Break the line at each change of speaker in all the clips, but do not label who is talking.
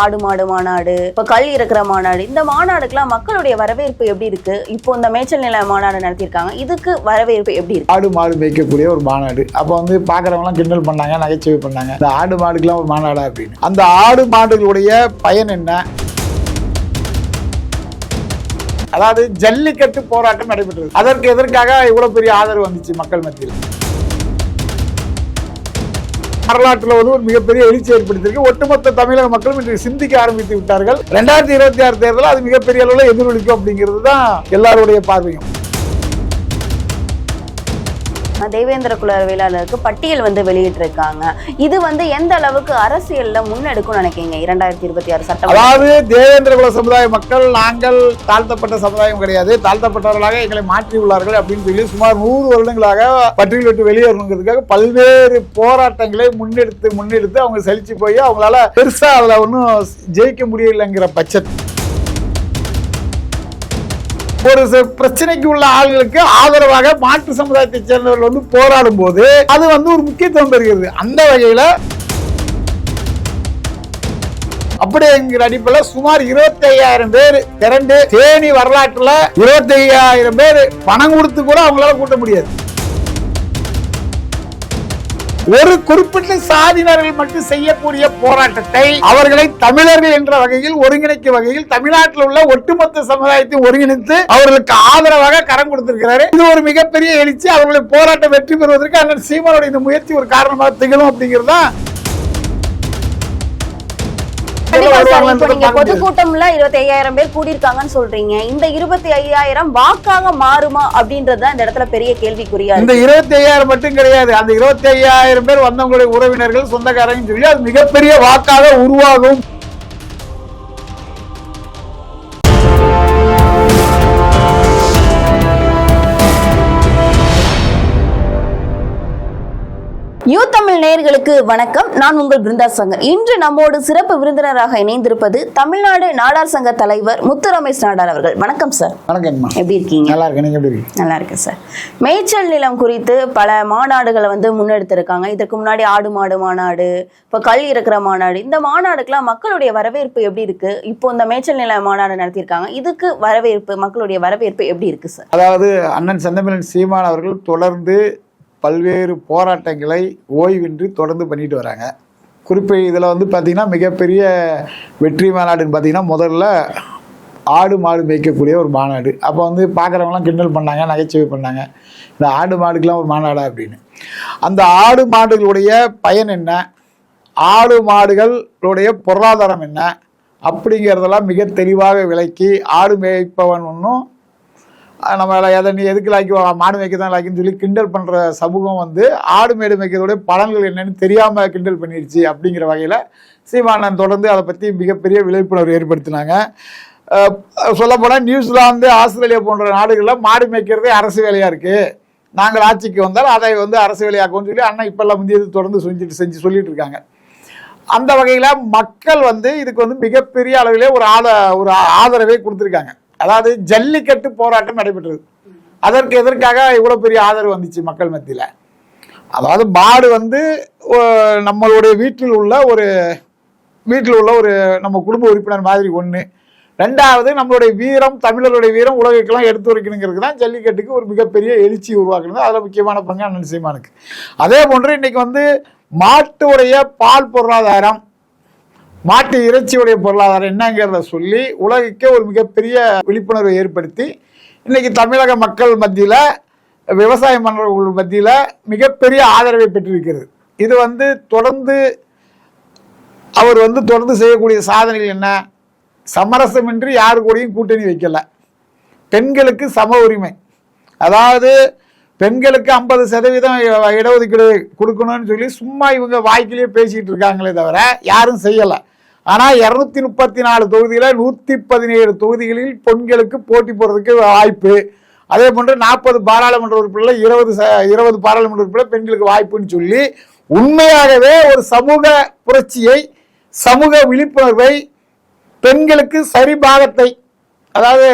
ஆடு மாடு மாநாடு இப்ப கல் இருக்கிற மாநாடு இந்த மாநாடுக்கெல்லாம் மக்களுடைய வரவேற்பு எப்படி இருக்கு? இப்போ இந்த மேய்ச்சல் நில மாநாடு நடத்தியிருக்காங்க. இதுக்கு வரவேற்பு எப்படி இருக்கு?
ஆடு மாடு மேய்க்கக்கூடிய ஒரு மாநாடு. அப்போ வந்து பார்க்குறவங்களாம் கிண்டல் பண்ணாங்க நகைச்சுவை பண்ணாங்க. இந்த ஆடு மாடுக்கெல்லாம் ஒரு மாநாடா அப்படின்னு. அந்த ஆடு மாடுகளுடைய பயன் என்ன? அதாவது ஜல்லிக்கட்டு போராட்டம் நடைபெற்றது. அதற்கு எதற்காக இவ்வளவு பெரிய ஆதரவு வந்துச்சு மக்கள் மத்தியில்? வரலாற்றில் வந்து ஒரு மிகப்பெரிய எழுச்சி ஏற்படுத்தியிருக்கு. ஒட்டுமொத்த தமிழக மக்களும் இன்று சிந்திக்க ஆரம்பித்து விட்டார்கள். ரெண்டாயிரத்தி இருபத்தி ஆறு தேர்தலில் அது மிகப்பெரிய அளவில் எதிரொலிக்கும் அப்படிங்கிறது தான் எல்லாருடைய பார்வையும்.
தேவேந்திர குல வேளாளருக்கு பட்டியல் வந்து வெளியிட்டிருக்காங்க. இது வந்து எந்த அளவுக்கு அரசியல்ல முன்னெடுக்கும் நினைக்கிறீங்க? இரண்டாயிரத்தி இருபத்தி ஆறு சட்டம்
அதாவது தேவேந்திர குல சமுதாய மக்கள் நாங்கள் தாழ்த்தப்பட்ட சமுதாயம் கிடையாது. தாழ்த்தப்பட்டவர்களாக எங்களை மாற்றி உள்ளார்கள் அப்படின்னு சொல்லி சுமார் நூறு வருடங்களாக பட்டியல் விட்டு வெளியேறணுங்கிறதுக்காக பல்வேறு போராட்டங்களை முன்னெடுத்து முன்னெடுத்து அவங்க செழிச்சு போய் அவங்களால பெருசா அதுல ஒன்றும் ஜெயிக்க முடியலைங்கிற பட்சத்தில் ஒரு சில பிரச்சனைக்கு உள்ள ஆள்களுக்கு ஆதரவாக மாற்று சமுதாயத்தை சேர்ந்தவர்கள் வந்து போராடும் போது அது வந்து ஒரு முக்கியத்துவம் பெறுகிறது. அந்த வகையில அப்படிங்கிற அடிப்படையில் சுமார் இருபத்தி ஐயாயிரம் பேர் திரண்டு தேனி வரலாற்றுல இருபத்தி ஐயாயிரம் பேர் பணம் கொடுத்து கூட அவங்களால கூட்ட முடியாது. ஒரு குறிப்பிட்ட சாதியினர்கள் மட்டும் செய்யக்கூடிய போராட்டத்தை அவர்களை தமிழர்கள் என்ற வகையில் ஒருங்கிணைக்கும் வகையில் தமிழ்நாட்டில் உள்ள ஒட்டுமொத்த சமுதாயத்தை ஒருங்கிணைத்து அவர்களுக்கு ஆதரவாக கரம் கொடுத்திருக்கிறாரு. இது ஒரு மிகப்பெரிய எழுச்சி. அவர்களுடைய போராட்டம் வெற்றி பெறுவதற்கு அண்ணன் சீமானுடைய இந்த முயற்சி ஒரு காரணமாக திகழும் அப்படிங்கிறது தான்
பொதுக்கூட்டம்ல இருபத்தி ஐயாயிரம் பேர் கூடியிருக்காங்கன்னு சொல்றீங்க. இந்த இருபத்தி ஐயாயிரம் வாக்காக மாறுமா அப்படின்றது இந்த இடத்துல பெரிய கேள்விக்குறியா
இந்த இருபத்தி ஐயாயிரம் மட்டும் கிடையாது. அந்த இருபத்தி ஐயாயிரம் பேர் வந்தவங்களுடைய உறவினர்கள் சொந்தக்காரங்க சொல்லி அது மிகப்பெரிய வாக்காக உருவாகும்.
யூ தமிழ் நேயர்களுக்கு வணக்கம். நான் உங்கள் பிருந்தா சங்கர் இன்று நம்மோடு சிறப்பு விருந்தினராக இணைந்திருப்பது தமிழ்நாடு நாடார் சங்க தலைவர் முத்து ரமேஷ் நாடார் அவர்கள். வணக்கம் சார்
வணக்கம்மா
எப்படி இருக்கீங்க?
நல்லா இருக்கு நீங்க எப்படி இருக்கீங்க?
நல்லா இருக்கு சார் மேய்ச்சல் நிலம் குறித்து பல மாநாடுகளை வந்து முன்னெடுத்திருக்காங்க. இதற்கு முன்னாடி ஆடு மாடு மாநாடு இப்போ கல் இருக்கிற மாநாடு. இந்த மாநாடுக்கெல்லாம் மக்களுடைய வரவேற்பு எப்படி இருக்கு? இப்போ இந்த மேய்ச்சல் நில மாநாடு நடத்தியிருக்காங்க. இதுக்கு வரவேற்பு மக்களுடைய வரவேற்பு எப்படி இருக்கு சார்
அதாவது அண்ணன் செந்தமிழன் சீமான் அவர்கள் தொடர்ந்து பல்வேறு போராட்டங்களை ஓய்வின்றி தொடர்ந்து பண்ணிட்டு வராங்க. குறிப்பிட இதில் வந்து பார்த்திங்கன்னா மிகப்பெரிய வெற்றி மாநாடுன்னு பார்த்தீங்கன்னா முதல்ல ஆடு மாடு மேய்க்கக்கூடிய ஒரு மாநாடு. அப்போ வந்து பார்க்குறவங்களாம் கிண்டல் பண்ணாங்க நகைச்சுவை பண்ணாங்க. இந்த ஆடு மாடுக்கெலாம் ஒரு மாநாடா அப்படின்னு. அந்த ஆடு மாடுகளுடைய பயன் என்ன? ஆடு மாடுகளுடைய பொருளாதாரம் என்ன? அப்படிங்கிறதெல்லாம் மிக தெளிவாக விளக்கி ஆடு மேய்ப்பவன் ஒன்றும் நம்ம எதை நீ எதுக்கு லாக்கி மாடு மேய்க்க தான் லாக்கின்னு சொல்லி கிண்டல் பண்ணுற சமூகம் வந்து ஆடு மேடு மேய்க்கிறதோடைய பலன்கள் என்னென்னு தெரியாமல் கிண்டல் பண்ணிடுச்சு அப்படிங்கிற வகையில் சீமானன் தொடர்ந்து அதை பற்றி மிகப்பெரிய விழிப்புணர்வு ஏற்படுத்தினாங்க. சொல்லப்போனால் நியூசிலாந்து ஆஸ்திரேலியா போன்ற நாடுகளில் மாடு மேய்க்கிறதே அரசு வேலையாக இருக்குது நாங்கள் ஆட்சிக்கு வந்தால் அதை வந்து அரசு வேலையாக்கும்னு சொல்லி அண்ணன் இப்போல்லாம் முந்தியது தொடர்ந்து செஞ்சுட்டு செஞ்சு சொல்லிட்டு இருக்காங்க. அந்த வகையில் மக்கள் வந்து இதுக்கு வந்து மிகப்பெரிய அளவிலே ஒரு ஆத ஒரு ஆதரவை கொடுத்துருக்காங்க. அதாவது ஜல்லிக்கட்டு போராட்டம் நடைபெற்றது. அதற்கு எதற்காக இவ்வளோ பெரிய ஆதரவு வந்துச்சு மக்கள் மத்தியில்? அதாவது மாடு வந்து நம்மளுடைய வீட்டில் உள்ள ஒரு வீட்டில் உள்ள ஒரு நம்ம குடும்ப உறுப்பினர் மாதிரி ஒன்று ரெண்டாவது நம்மளுடைய வீரம் தமிழருடைய வீரம் உலகக்கெல்லாம் எடுத்து வைக்கணுங்கிறது தான் ஜல்லிக்கட்டுக்கு ஒரு மிகப்பெரிய எழுச்சி உருவாக்குறது அதில் முக்கியமான பங்கு அண்ணன் சீமானுக்கு. அதே போன்று இன்னைக்கு வந்து மாட்டுடைய பால் பொருளாதாரம் மாட்டு இறைச்சியுடைய பொருளாதாரம் என்னங்கிறத சொல்லி உலகுக்கே ஒரு மிகப்பெரிய விழிப்புணர்வை ஏற்படுத்தி இன்றைக்கி தமிழக மக்கள் மத்தியில் விவசாய மன்னர்கள் மத்தியில் மிகப்பெரிய ஆதரவை பெற்றிருக்கிறது. இது வந்து தொடர்ந்து அவர் வந்து தொடர்ந்து செய்யக்கூடிய சாதனைகள் என்ன? சமரசமின்றி யாரு கூடயும் கூட்டணி வைக்கலை. பெண்களுக்கு சம உரிமை. அதாவது பெண்களுக்கு ஐம்பது சதவீதம் இடஒதுக்கீடு கொடுக்கணும்னு சொல்லி சும்மா இவங்க வாய்க்கிலேயே பேசிக்கிட்டு இருக்காங்களே தவிர யாரும் செய்யலை. ஆனால் இரநூத்தி முப்பத்தி நாலு தொகுதியில் நூற்றி பதினேழு தொகுதிகளில் பெண்களுக்கு போட்டி போடுறதுக்கு வாய்ப்பு. அதே போன்று நாற்பது பாராளுமன்ற உறுப்பினர்கள் இருபது ச இருபது பாராளுமன்ற உறுப்பினர் பெண்களுக்கு வாய்ப்புன்னு சொல்லி உண்மையாகவே ஒரு சமூக புரட்சியை சமூக விழிப்புணர்வை பெண்களுக்கு சரிபாகத்தை அதாவது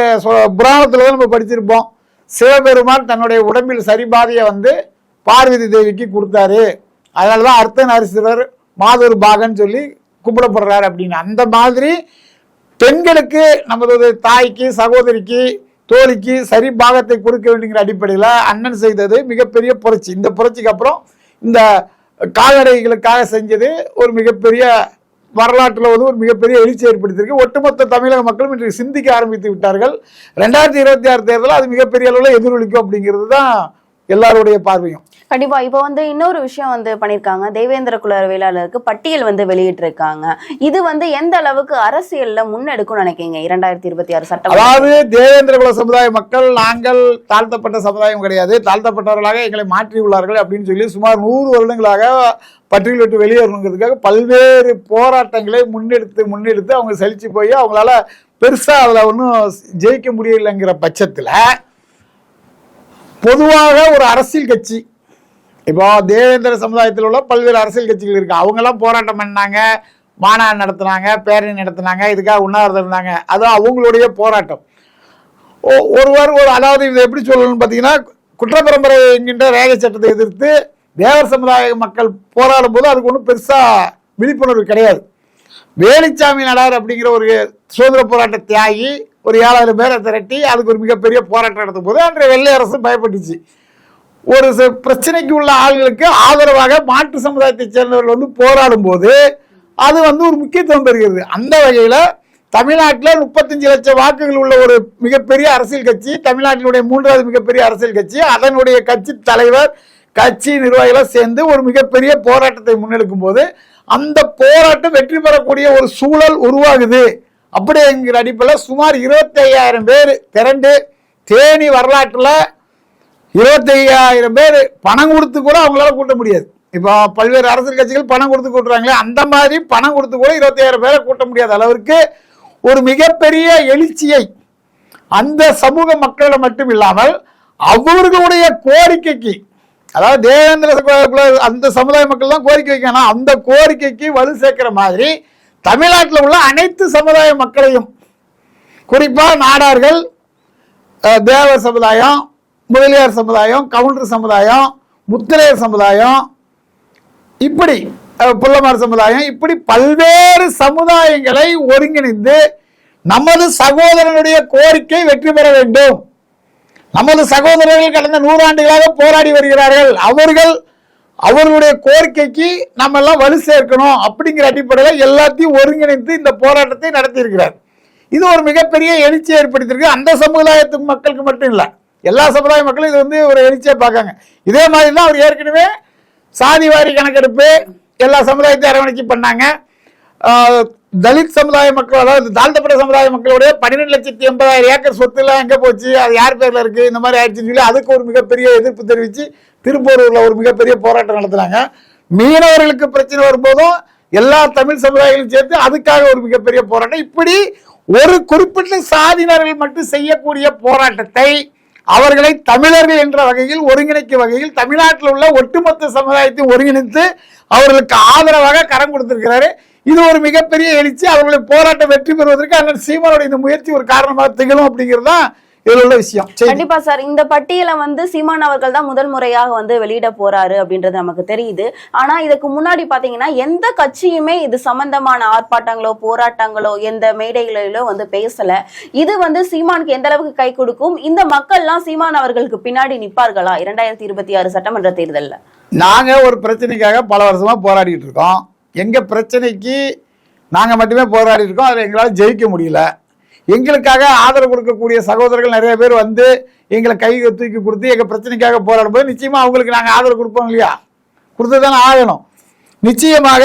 புராணத்தில் தான் நம்ம படிச்சிருப்போம். சிவபெருமான் தன்னுடைய உடம்பில் சரிபாதையை வந்து பார்வதி தேவிக்கு கொடுத்தாரு. அதனால தான் அர்த்தநாரீஸ்வரர் மாதூர் பாகன்னு சொல்லி கும்பிடப்படுறாரு அப்படின்னு. அந்த மாதிரி பெண்களுக்கு நமது தாய்க்கு சகோதரிக்கு தோழிக்கு சரி பாகத்தை கொடுக்க வேண்டிங்கிற அடிப்படையில் அண்ணன் செய்தது மிகப்பெரிய புரட்சி. இந்த புரட்சிக்கு அப்புறம் இந்த கால்நடைகளுக்காக செஞ்சது ஒரு மிகப்பெரிய வரலாற்றில் வந்து ஒரு மிகப்பெரிய எழுச்சி ஏற்படுத்தியிருக்கு. ஒட்டுமொத்த தமிழக மக்களும் இன்றைக்கு சிந்திக்க ஆரம்பித்து விட்டார்கள். ரெண்டாயிரத்தி இருபத்தி ஆறு தேர்தலில் அது மிகப்பெரிய அளவில் எதிரொலிக்கும் அப்படிங்கிறது தான் எல்லாருடைய பார்வையும்.
கண்டிப்பா. இப்போ வந்து இன்னொரு விஷயம் வந்து பண்ணிருக்காங்க. தேவேந்திர குல வேளாளருக்கு பட்டியல் வந்து வெளியிட்டிருக்காங்க. இது வந்து எந்த அளவுக்கு அரசியல்ல முன்னெடுக்கும் நினைக்கிறீங்க? இரண்டாயிரத்தி இருபத்தி ஆறு சட்டம்
அதாவது தேவேந்திர குல சமுதாய மக்கள் நாங்கள் தாழ்த்தப்பட்ட சமுதாயம் கிடையாது. தாழ்த்தப்பட்டவர்களாக எங்களை மாற்றியுள்ளார்கள் அப்படின்னு சொல்லி சுமார் நூறு வருடங்களாக பட்டியல் விட்டு வெளியேறணுங்கிறதுக்காக பல்வேறு போராட்டங்களை முன்னெடுத்து முன்னெடுத்து அவங்க செழிச்சு போய் அவங்களால பெருசா அதில் ஒன்றும் ஜெயிக்க முடியலைங்கிற பட்சத்தில் பொதுவாக ஒரு அரசியல் கட்சி இப்போ தேவேந்திர சமுதாயத்தில் உள்ள பல்வேறு அரசியல் கட்சிகள் இருக்கு. அவங்கெல்லாம் போராட்டம் பண்ணாங்க மாநாடு நடத்துனாங்க பேரணி நடத்துனாங்க இதுக்காக உண்ணாவிரதம் இருந்தாங்க. அது அவங்களுடைய போராட்டம். ஒ- ஒருவர் ஒரு அதாவது இதை எப்படி சொல்லணும்னு பார்த்தீங்கன்னா குற்றப்பரம்பரை என்கின்ற ரேகை சட்டத்தை எதிர்த்து தேவர் சமுதாய மக்கள் போராடும் போது அதுக்கு ஒன்றும் பெருசாக விழிப்புணர்வு கிடையாது. வேலுச்சாமி நடார் அப்படிங்கிற ஒரு சுதந்திர போராட்ட தியாகி ஒரு ஏழாயிரம் பேரை திரட்டி அதுக்கு ஒரு மிகப்பெரிய போராட்டம் நடத்தும் போது அன்றைய வெள்ளை அரசு பயப்பட்டுச்சு. ஒரு ச- பிரச்சனைக்கு உள்ள ஆள்களுக்கு ஆதரவாக மாற்று சமுதாயத்தைச் சேர்ந்தவர்கள் வந்து போராடும் போது அது வந்து ஒரு முக்கியத்துவம் பெறுகிறது. அந்த வகையில் தமிழ்நாட்டில் முப்பத்தஞ்சு லட்சம் வாக்குகள் உள்ள ஒரு மிகப்பெரிய அரசியல் கட்சி தமிழ்நாட்டினுடைய மூன்றாவது மிகப்பெரிய அரசியல் கட்சி அதனுடைய கட்சி தலைவர் கட்சி நிர்வாகிகளை சேர்ந்து ஒரு மிகப்பெரிய போராட்டத்தை முன்னெடுக்கும் போது அந்த போராட்டம் வெற்றி பெறக்கூடிய ஒரு சூழல் உருவாகுது. அப்படிங்கிற அடிப்படையில் சுமார் இருபத்தி ஐயாயிரம் பேர் திரண்டு தேனி வரலாற்றில் இருபத்தி ஐயாயிரம் பேர் பணம் கொடுத்து கூட அவங்களால கூட்ட முடியாது. இப்போ பல்வேறு அரசியல் கட்சிகள் பணம் கொடுத்து கூட்டுறாங்களே அந்த மாதிரி பணம் கொடுத்து கூட இருபத்தி ஐயாயிரம் பேரை கூட்ட முடியாத அளவிற்கு ஒரு மிகப்பெரிய எழுச்சியை அந்த சமூக மக்களிடம் மட்டும் இல்லாமல் அவர்களுடைய கோரிக்கைக்கு அதாவது தேவேந்திர அந்த சமுதாய மக்கள் தான் கோரிக்கை வைக்கணும். அந்த கோரிக்கைக்கு வலு சேர்க்கிற மாதிரி தமிழ்நாட்டில் உள்ள அனைத்து சமுதாய மக்களையும் குறிப்பாக நாடார்கள் தேவ சமுதாயம் முதலியார் சமுதாயம் கவுண்டர் சமுதாயம் முத்திரையர் சமுதாயம் இப்படி புல்லமார் புள்ளமார் சமுதாயம் இப்படி பல்வேறு சமுதாயங்களை ஒருங்கிணைந்து நமது சகோதரனுடைய கோரிக்கை வெற்றி பெற வேண்டும். நமது சகோதரர்கள் கடந்த நூறாண்டுகளாக போராடி வருகிறார்கள். அவர்கள் அவர்களுடைய கோரிக்கைக்கு நம்ம எல்லாம் வலு சேர்க்கணும் அப்படிங்கிற அடிப்படையில் எல்லாத்தையும் ஒருங்கிணைத்து இந்த போராட்டத்தை நடத்தியிருக்கிறார். இது ஒரு மிகப்பெரிய எழுச்சி ஏற்படுத்தியிருக்கு. அந்த சமுதாயத்து மக்களுக்கு மட்டும் இல்லை. எல்லா சமுதாய மக்களும் இது வந்து ஒரு எழுச்சியை பார்க்காங்க. இதே மாதிரி தான் அவர் ஏற்கனவே சாதி வாரி கணக்கெடுப்பு எல்லா சமுதாயத்தையும் அரவணைச்சு பண்ணாங்க. தலித் சமுதாய மக்கள் அதாவது தாழ்த்தப்பட்ட சமுதாய மக்களுடைய பன்னிரெண்டு லட்சத்தி எண்பதாயிரம் ஏக்கர் சொத்துலாம் எங்கே போச்சு? அது யார் பேரில் இருக்குது இந்த மாதிரி ஆயிடுச்சுன்னு சொல்லி அதுக்கு ஒரு மிகப்பெரிய எதிர்ப்பு தெரிவித்து திருப்பூரூரில் ஒரு மிகப்பெரிய போராட்டம் நடத்துனாங்க. மீனவர்களுக்கு பிரச்சனை வரும்போதும் எல்லா தமிழ் சமுதாயங்களும் சேர்த்து அதுக்காக ஒரு மிகப்பெரிய போராட்டம். இப்படி ஒரு குறிப்பிட்ட சாதியினர்கள் மட்டும் செய்யக்கூடிய போராட்டத்தை அவர்களை தமிழர்கள் என்ற வகையில் ஒருங்கிணைக்கும் வகையில் தமிழ்நாட்டில் உள்ள ஒட்டுமொத்த சமுதாயத்தை ஒருங்கிணைத்து அவர்களுக்கு ஆதரவாக கரம் கொடுத்திருக்கிறாரு. இது ஒரு மிகப்பெரிய எழுச்சி. அவர்களுடைய போராட்டம் வெற்றி பெறுவதற்கு அண்ணன் சீமானுடைய இந்த முயற்சி ஒரு காரணமாக திகழும் அப்படிங்கிறது தான் இதில் உள்ள விஷயம்.
கண்டிப்பா சார். இந்த பட்டியலை வந்து சீமான் அவர்கள் தான் முதல் முறையாக வந்து வெளியிட போறாரு அப்படின்றது நமக்கு தெரியுது. ஆனா இதுக்கு முன்னாடி பாத்தீங்கன்னா எந்த கட்சியுமே இது சம்பந்தமான ஆர்ப்பாட்டங்களோ போராட்டங்களோ எந்த மேடைகளிலோ வந்து பேசல. இது வந்து சீமானுக்கு எந்த அளவுக்கு கை கொடுக்கும்? இந்த மக்கள்லாம் சீமான் அவர்களுக்கு பின்னாடி நிப்பார்களா இரண்டாயிரத்தி இருபத்தி ஆறு சட்டமன்ற தேர்தல்ல.
நாங்க ஒரு பிரச்சனைக்காக பல வருஷமா போராடிட்டு இருக்கோம். எங்க பிரச்சனைக்கு நாங்க மட்டுமே போராடி இருக்கோம். அதில் எங்களால் ஜெயிக்க முடியல. எங்களுக்காக ஆதரவு கொடுக்கக்கூடிய சகோதரர்கள் நிறைய பேர் வந்து எங்களை கை தூக்கி கொடுத்து எங்கள் பிரச்சனைக்காக போராடும் போது நிச்சயமாக அவங்களுக்கு நாங்கள் ஆதரவு கொடுப்போம் இல்லையா? கொடுத்து தானே ஆகணும். நிச்சயமாக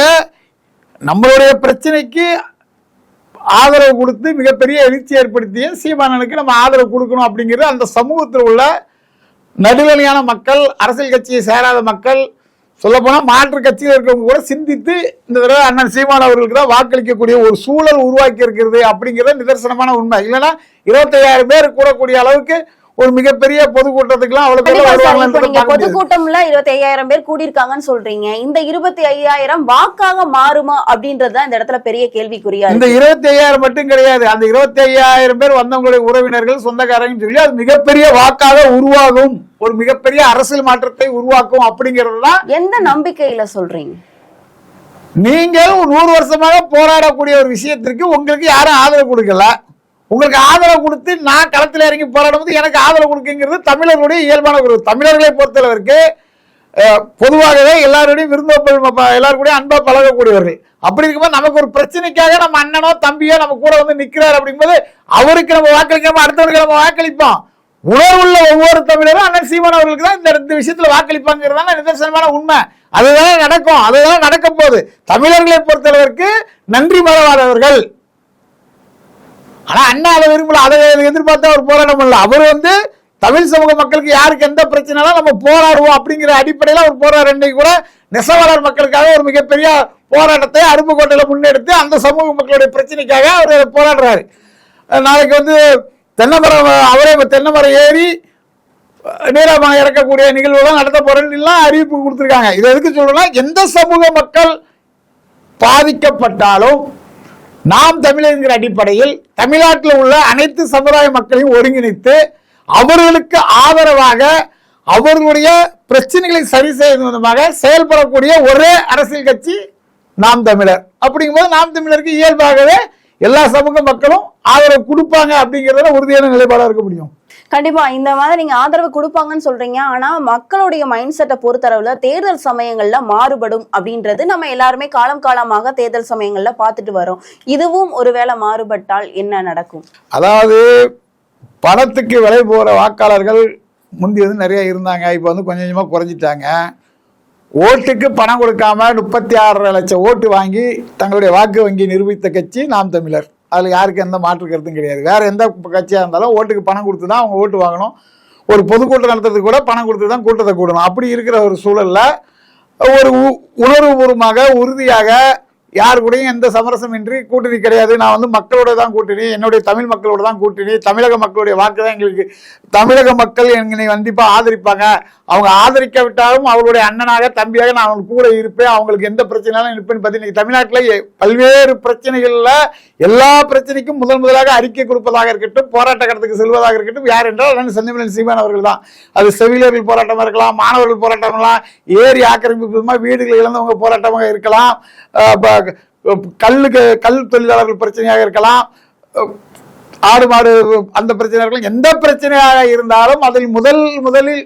நம்மளுடைய பிரச்சனைக்கு ஆதரவு கொடுத்து மிகப்பெரிய எழுச்சி ஏற்படுத்திய சீமானனுக்கு நம்ம ஆதரவு கொடுக்கணும் அப்படிங்கிறது அந்த சமூகத்தில் உள்ள நடுநிலையான மக்கள் அரசியல் கட்சியை சேராத மக்கள் சொல்லப்போனால் மாற்று கட்சியில் இருக்கிறவங்க கூட சிந்தித்து இந்த தடவை அண்ணன் சீமான் அவர்களுக்கு தான் வாக்களிக்கக்கூடிய ஒரு சூழல் உருவாக்கி இருக்கிறது அப்படிங்கிறது நிதர்சனமான உண்மை. இல்லைன்னா இருபத்தையாயிரம் பேர் கூடக்கூடிய அளவுக்கு ஒரு மிகப்பெரிய பொதுக்கூட்டத்துக்குலாம் அவ்வளவு.
பொதுக்கூட்டம்ல இருபத்தி ஐயாயிரம் பேர் கூடியிருக்காங்கன்னு சொல்றீங்க. இந்த இருபத்தி ஐயாயிரம் வாக்காக மாறுமா அப்படின்றது தான் இந்த இடத்துல பெரிய கேள்விக்குறியா
இந்த இருபத்தி ஐயாயிரம் மட்டும் கிடையாது. அந்த இருபத்தி ஐயாயிரம் பேர் வந்தவங்களுடைய உறவினர்கள் சொந்தக்காரங்கன்னு சொல்லி அது மிகப்பெரிய வாக்காக உருவாகும். ஒரு மிகப்பெரிய அரசியல் மாற்றத்தை உருவாக்கும் அப்படிங்கிறது தான்
எந்த நம்பிக்கையில சொல்றீங்க?
நீங்கள் நூறு வருஷமாக போராடக்கூடிய ஒரு விஷயத்திற்கு உங்களுக்கு யாரும் ஆதரவு கொடுக்கல. உங்களுக்கு ஆதரவு கொடுத்து நான் களத்தில் இறங்கி போராடும்போது எனக்கு ஆதரவு கொடுக்குங்கிறது தமிழர்களுடைய இயல்பான ஒரு தமிழர்களை பொறுத்தளவிற்கு பொதுவாகவே எல்லாருடையும் விருந்தோப்பல் எல்லாரும் கூட அன்பா பழகக்கூடியவர்கள். அப்படி இருக்கும்போது நமக்கு ஒரு பிரச்சனைக்காக நம்ம அண்ணனோ தம்பியோ நம்ம கூட வந்து நிற்கிறார் அப்படிங்கும்போது அவருக்கு நம்ம வாக்களிக்காம அடுத்தவருக்கு நம்ம வாக்களிப்போம். உணர்வுள்ள ஒவ்வொரு தமிழரும் அண்ணன் சீமான் அவர்களுக்கு தான் இந்த இந்த விஷயத்துல வாக்களிப்பாங்கிறதான நிதர்சனமான உண்மை. அதுதான் நடக்கும். அதுதான் நடக்க போகுது தமிழர்களை பொறுத்தளவிற்கு நன்றி மறவாதவர்கள். ஆனால் அண்ணா அதை விரும்பல. அதை எதிர்பார்த்தா அவர் போராட்டம் பண்ணல. அவர் வந்து தமிழ் சமூக மக்களுக்கு யாருக்கு எந்த பிரச்சனைனாலும் நம்ம போராடுவோம் அப்படிங்கிற அடிப்படையில் அவர் போராடுற இன்னைக்கு கூட நெசவாளர் மக்களுக்காக ஒரு மிகப்பெரிய போராட்டத்தை அருப்புக்கோட்டையில முன்னெடுத்து அந்த சமூக மக்களுடைய பிரச்சனைக்காக அவர் போராடுறாரு. நாளைக்கு வந்து தென்னைமரம் அவரே தென்னமரம் ஏறி நீளமாக இறக்கக்கூடிய நிகழ்வுகள் நடத்த போறேன்னு அறிவிப்பு கொடுத்துருக்காங்க. இது எதுக்கு சொல்லணும்னா எந்த சமூக மக்கள் பாதிக்கப்பட்டாலும் நாம் தமிழர்ங்கிற அடிப்படையில் தமிழ்நாட்டில் உள்ள அனைத்து சமுதாய மக்களையும் ஒருங்கிணைத்து அவர்களுக்கு ஆதரவாக அவர்களுடைய பிரச்சனைகளை சரி செய்யும் விதமாக செயல்படக்கூடிய ஒரே அரசியல் கட்சி நாம் தமிழர். அப்படிங்கும்போது நாம் தமிழருக்கு இயல்பாகவே எல்லா சமூக மக்களும் ஆதரவு கொடுப்பாங்க அப்படிங்கிறதுல உறுதியான நிலைப்பாடாக இருக்க முடியும்.
கண்டிப்பா இந்த மாதிரி நீங்க ஆதரவு கொடுப்பாங்கன்னு சொல்றீங்க. ஆனா மக்களுடைய மைண்ட் செட்டை பொறுத்தளவுல தேர்தல் சமயங்கள்ல மாறுபடும் அப்படின்றது நம்ம எல்லாருமே காலம் காலமாக தேர்தல் சமயங்கள்ல பார்த்துட்டு வரோம். இதுவும் ஒருவேளை மாறுபட்டால் என்ன நடக்கும்?
அதாவது பணத்துக்கு விலை போகிற வாக்காளர்கள் முந்தி வந்து நிறைய இருந்தாங்க. இப்போ வந்து கொஞ்சம் கொஞ்சமாக குறைஞ்சிட்டாங்க. ஓட்டுக்கு பணம் கொடுக்காம முப்பத்தி ஆறரை லட்சம் ஓட்டு வாங்கி தங்களுடைய வாக்கு வங்கி நிரூபித்த கட்சி நாம் தமிழர். அதில் யாருக்கும் எந்த மாற்று கருத்தும் கிடையாது. வேறு எந்த கட்சியாக இருந்தாலும் ஓட்டுக்கு பணம் கொடுத்து தான் அவங்க ஓட்டு வாங்கணும். ஒரு பொதுக்கூட்டம் நடத்துறதுக்கு கூட பணம் கொடுத்து தான் கூட்டத்தை கூடணும். அப்படி இருக்கிற ஒரு சூழலில் ஒரு உ- உணர்வுபூர்வமாக உறுதியாக யார் கூடயும் எந்த சமரசமின்றி கூட்டணி கிடையாது. நான் வந்து மக்களோட தான் கூட்டணி என்னுடைய தமிழ் மக்களோட தான் கூட்டணி தமிழக மக்களுடைய வாக்கு தான் எங்களுக்கு. தமிழக மக்கள் என்னை கண்டிப்பாக ஆதரிப்பாங்க. அவங்க ஆதரிக்காவிட்டாலும் அவர்களுடைய அண்ணனாக தம்பியாக நான் அவங்க கூட இருப்பேன். அவங்களுக்கு எந்த பிரச்சனையாலும் இருப்பேன்னு பார்த்தீங்கன்னா தமிழ்நாட்டில் பல்வேறு பிரச்சனைகளில் எல்லா பிரச்சனைக்கும் முதல் முதலாக அறிக்கை கொடுப்பதாக இருக்கட்டும் போராட்ட கடத்துக்கு செல்வதாக இருக்கட்டும் யார் என்றால் அண்ணன் செந்தமிழன் சீமான் அவர்கள் தான். அது செவிலியர்கள் போராட்டமாக இருக்கலாம் மாணவர்கள் போராட்டமாக ஏரி ஆக்கிரமிப்பு வீடுகளை இழந்தவங்க போராட்டமாக இருக்கலாம். ப- கல்லுக்கு கல் தொழிலாளர்கள் பிரச்சனையாக இருக்கலாம். ஆடு மாடு அந்த பிரச்சனையாக இருக்கலாம் எந்த பிரச்சனையாக இருந்தாலும் அதில் முதல் முதலில்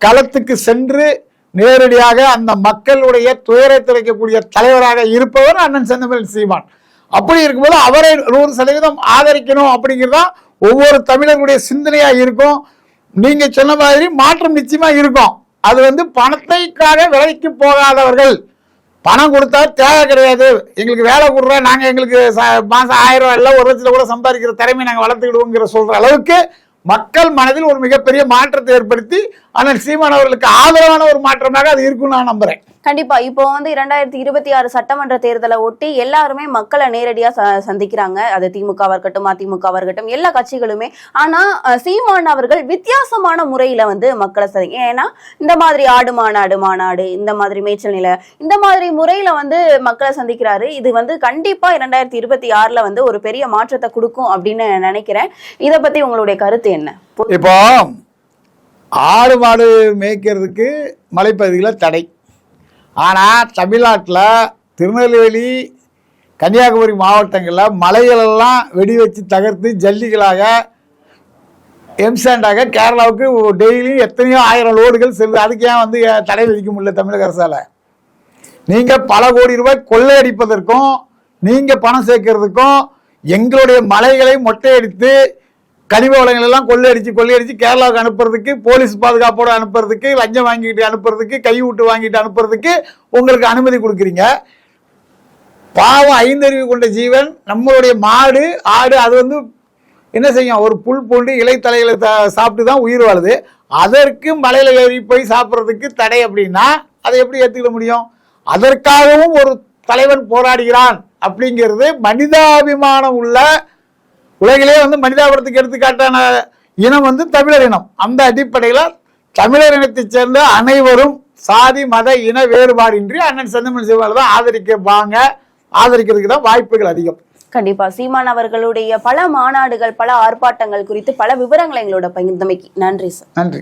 களத்துக்கு சென்று நேரடியாக அந்த மக்களுடைய துயரை துடைக்கக்கூடிய தலைவராக இருப்பவர் அண்ணன் செந்தமிழ் சீமான். அப்படி இருக்கும்போது அவரை நூறு சதவீதம் ஆதரிக்கணும் அப்படிங்கிறது தான் ஒவ்வொரு தமிழர்களுடைய சிந்தனையாக இருக்கும். நீங்கள் சொன்ன மாதிரி மாற்றம் நிச்சயமாக இருக்கும். அது வந்து பணத்தைக்காக விலைக்கு போகாதவர்கள். பணம் கொடுத்தா தேவை கிடையாது. எங்களுக்கு வேலை கொடுறோம் நாங்கள் எங்களுக்கு மாதம் ஆயிரம் ரூபாய் இல்லை ஒரு லட்சத்தில் கூட சம்பாதிக்கிற திறமையை நாங்கள் வளர்த்துக்கிடுவோங்கிற சொல்கிற அளவுக்கு மக்கள் மனதில் ஒரு மிகப்பெரிய மாற்றத்தை ஏற்படுத்தி ஆனால் சீமான் அவர்களுக்கு ஆதரவான ஒரு மாற்றமாக அது இருக்கும்னு நான் நம்புகிறேன்
கண்டிப்பா. இப்போ வந்து இரண்டாயிரத்தி இருபத்தி ஆறு சட்டமன்ற தேர்தலை ஒட்டி எல்லாருமே மக்களை நேரடியா ச- சந்திக்கிறாங்க. அது திமுகவா இருக்கட்டும் அதிமுகவா இருக்கட்டும் எல்லா கட்சிகளுமே. ஆனா சீமான் அவர்கள் வித்தியாசமான முறையில வந்து மக்களை சந்தி ஏன்னா இந்த மாதிரி ஆடு மாநாடு மாநாடு இந்த மாதிரி மேய்ச்சல் நிலை இந்த மாதிரி முறையில வந்து மக்களை சந்திக்கிறாரு. இது வந்து கண்டிப்பா இரண்டாயிரத்தி இருபத்தி ஆறுல வந்து ஒரு பெரிய மாற்றத்தை கொடுக்கும் அப்படின்னு நினைக்கிறேன். இதை பத்தி உங்களுடைய கருத்து என்ன?
இப்போ ஆடு மாடு மேய்க்கிறதுக்கு மலைப்பகுதியில் தடை. ஆனால் தமிழ்நாட்டில் திருநெல்வேலி கன்னியாகுமரி மாவட்டங்களில் மலைகளெல்லாம் வெடி வச்சு தகர்த்து ஜல்லிகளாக எம்சாண்டாக கேரளாவுக்கு டெய்லியும் எத்தனையோ ஆயிரம் லோடுகள் செல்லுது. அதுக்கு ஏன் வந்து தடை விதிக்க முடியல தமிழக அரசால்? நீங்கள் பல கோடி ரூபாய் கொள்ளையடிப்பதற்கும் நீங்கள் பணம் சேர்க்கறதுக்கும் எங்களுடைய மலைகளை மொட்டையடித்து கனிம வளங்கள் எல்லாம் கொள்ளையடிச்சு கொள்ளையடிச்சு கேரளாவுக்கு அனுப்புறதுக்கு போலீஸ் பாதுகாப்போடு அனுப்புறதுக்கு லஞ்சம் வாங்கிட்டு அனுப்புறதுக்கு கை விட்டு வாங்கிட்டு அனுப்புறதுக்கு உங்களுக்கு அனுமதி கொடுக்குறீங்க. பாவம் ஐந்தறிவு கொண்ட ஜீவன் நம்மளுடைய மாடு ஆடு அது வந்து என்ன செய்யும்? ஒரு புல் பூண்டு இலைத்தலைகளை த- சாப்பிட்டு தான் உயிர் வாழுது. அதற்கு மலையில் ஏறி போய் சாப்பிட்றதுக்கு தடை அப்படின்னா அதை எப்படி ஏற்றுக்கிட முடியும்? அதற்காகவும் ஒரு தலைவன் போராடுகிறான் அப்படிங்கிறது மனிதாபிமானம் உள்ள உலகிலே வந்து மனிதாபுரத்துக்கு எடுத்துக்காட்டான இனம் வந்து தமிழர் இனம். அந்த அடிப்படையில் தமிழர் இனத்தைச் சேர்ந்த அனைவரும் சாதி மத இன வேறுபாடின்றி அண்ணன் செந்தமிழ் சிவாலை தான் ஆதரிக்கப்பாங்க ஆதரிக்கிறதுக்கு தான் வாய்ப்புகள் அதிகம்.
கண்டிப்பா. சீமான் அவர்களுடைய பல மாநாடுகள் பல ஆர்ப்பாட்டங்கள் குறித்து பல விவரங்களை எங்களோட பகிர்ந்தமைக்கு நன்றி சார்.
நன்றி.